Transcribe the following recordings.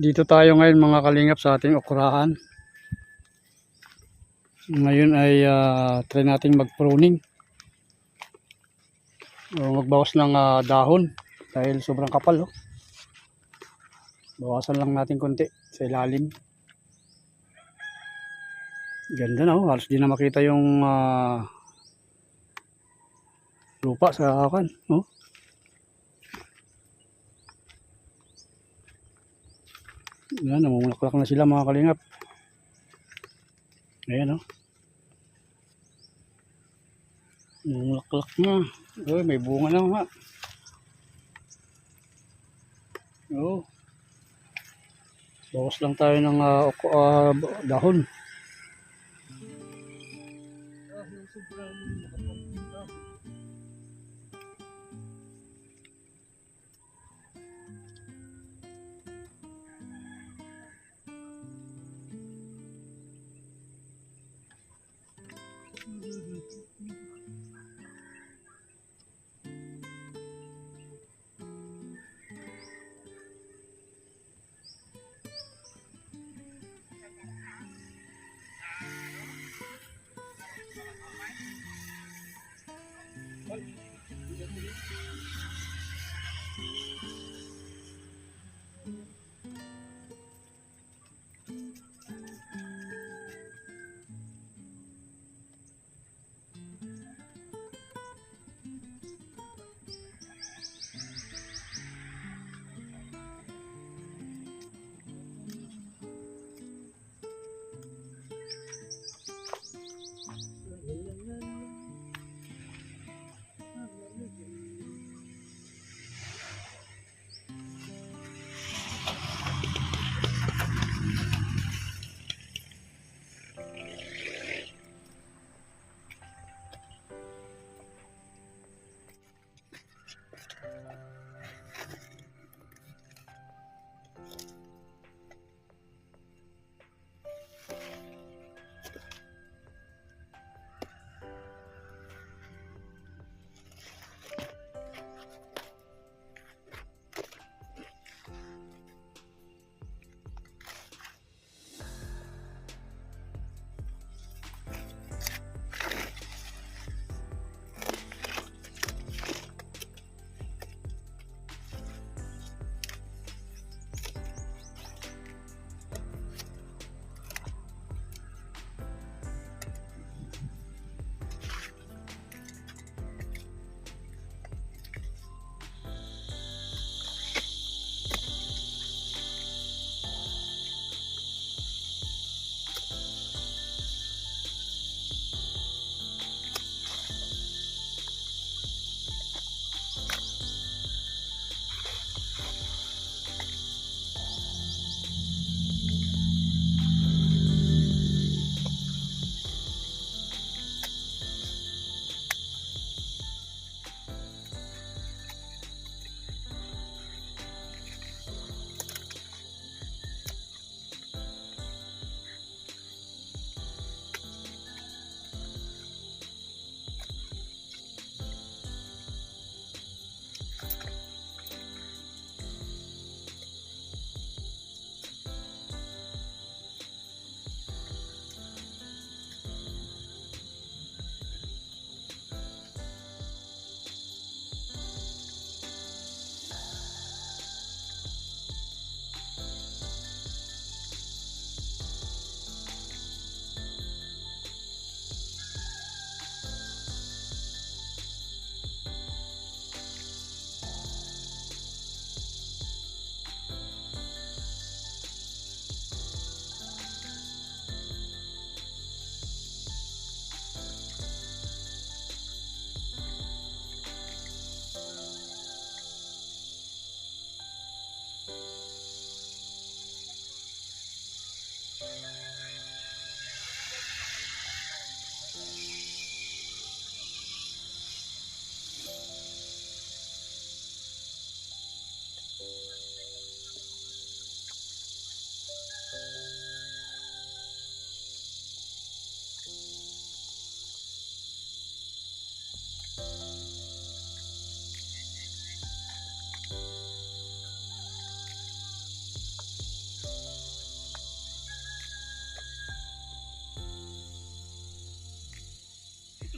Dito tayo ngayon mga kalingap sa ating okurahan. Ngayon ay ah, try nating mag-pruning. O magbawas ng ah, dahon dahil sobrang kapal. Oh. Bawasan lang natin konti sa ilalim. Ganda na oh. Halos di na makita yung ah, lupa sa akin. Oh. Yan, namumulaklak na sila mga kalingap. Ayan o. Oh. Namumulaklak na. Uy, may bunga na nga. Oo. Bawas lang tayo ng ah, oko- ah, dahon.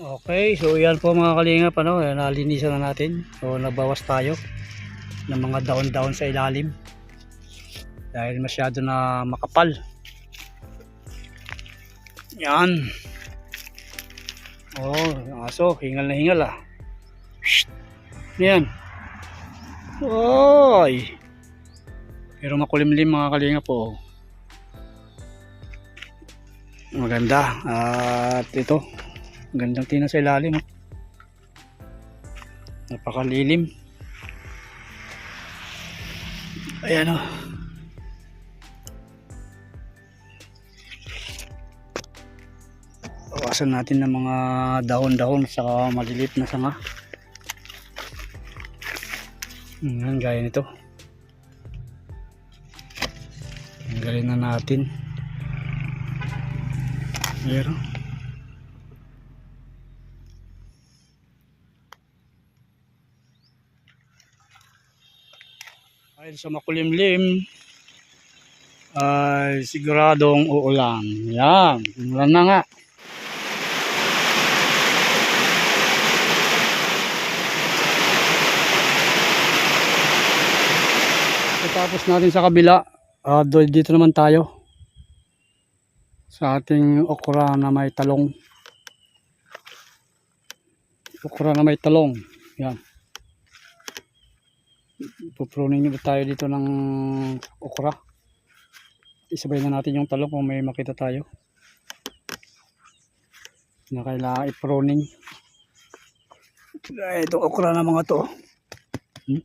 Okay, so yan po mga kalingap, ano, eh, nalinisan na natin. So nabawas tayo ng mga daon-daon sa ilalim. Dahil masyado na makapal. Yan. Oh, aso, hingal na hingal ah. Yan. Oy. Pero makulimlim mga kalingap po. Maganda. At ito, Gandang tina sa ilalim. oh. Napakalilim. Ayan o. Bawasan natin ng mga dahon-dahon sa maliliit na sanga. Yan, gaya nito. Tanggalin na natin. Meron. Dahil sa makulimlim, ay siguradong uulan. Yan, umulan na nga. Tapos natin sa kabila, do- dito naman tayo sa ating okra na may talong. Okra na may talong. Yan. Pupruning nyo tayo dito ng okra. Isabay na natin yung talong kung may makita tayo. Na kailangan i-pruning. Itong okra na mga to. Hmm?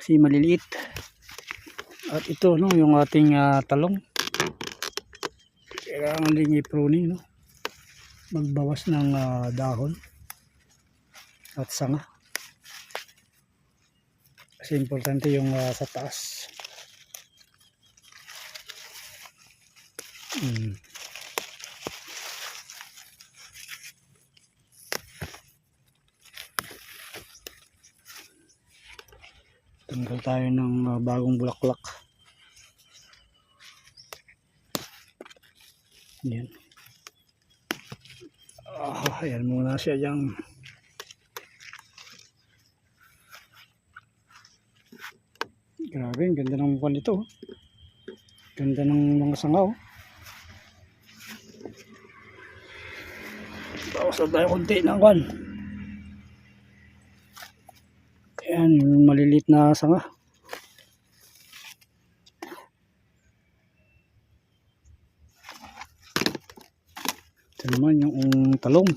Kasi maliliit. At ito, no, yung ating ah, talong. Kailangan din i-pruning, no. Magbawas ng ah, dahon at sanga. Kasi importante yung ah, sa taas. Mm. Tanggal tayo ng ah, bagong bulaklak. Yan. Ah, ayan muna siya dyan. Grabe, ang ganda ng mukha nito. oh. Ganda ng mga sanga oh. Bawas na tayo konti ng kwan. Ayan, malilit na sanga. Ito naman yung talong.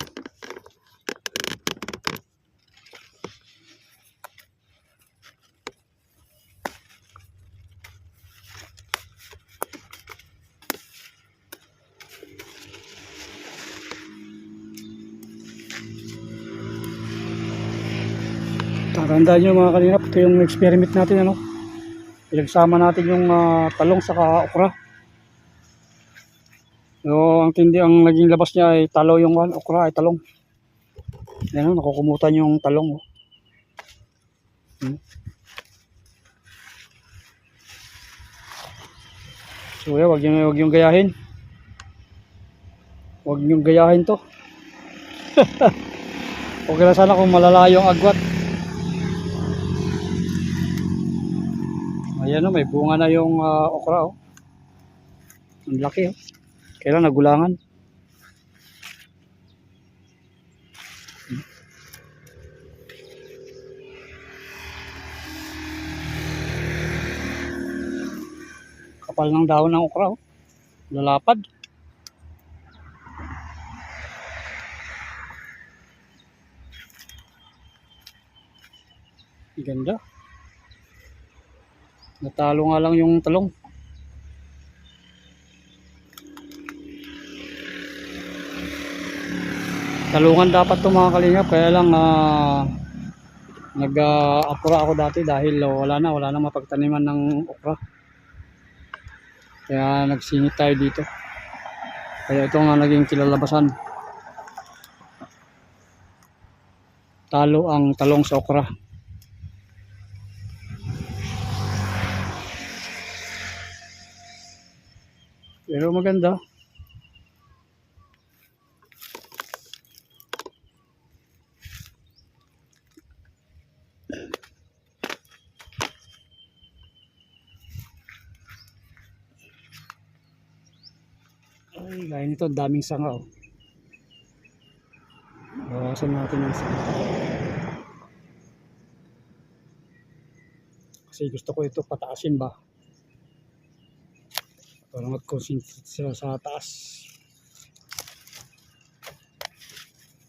Tatandaan nyo mga kalinap, ito yung experiment natin ano. Pinagsama natin yung ah, talong sa okra. So, ang tindi ang naging labas niya ay talo yung ano, okra ay talong. Yan o, nakukumutan yung talong. Oh. Hmm. So, yeah, wag yung, wag yung gayahin. Wag yung gayahin to. okay na sana kung malalayo ang agwat. Ayan o, may bunga na yung ah, okra oh. Ang laki oh. Kailan nagulangan. Kapal ng dahon ng okra oh. Lalapad. Ganda. Natalo nga lang yung talong. Talungan dapat to mga kalingap kaya lang ah, nag-apura ako dati dahil oh, wala na, wala na mapagtaniman ng okra. Kaya nagsingit tayo dito. Kaya ito nga naging kilalabasan. Talo ang talong sa okra. Pero maganda. Ay, gaya nito, daming sanga oh. Bawasan natin ang sanga. Kasi gusto ko ito pataasin ba? Para mag-concentrate sila sa taas.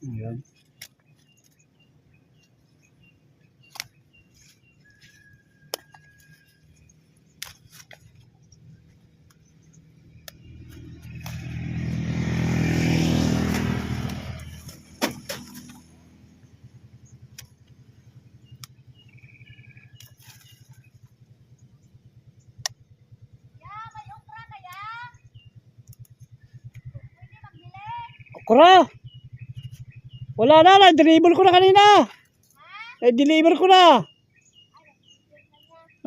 Ayan. Okra! Wala na, na-deliver ko na kanina. Na-deliver ko na.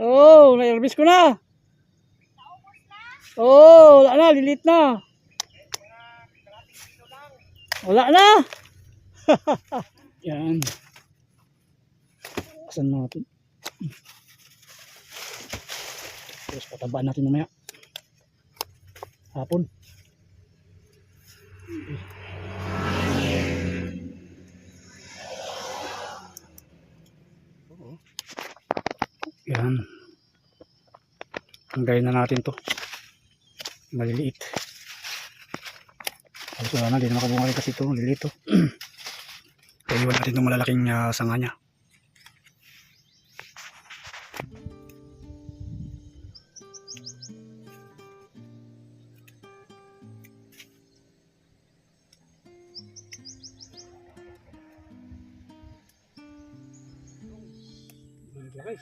Oo, oh, na-service ko na. Oo, oh, wala na, lilit na. Wala na. Yan. Asan natin? Tapos patabaan natin mamaya. Hapon. Yan. Hanggayin na natin to. Maliliit. Tapos wala na, di na makabungali kasi ito. Maliliit to. Kaya iwan natin itong malalaking uh, sanga niya. Laki.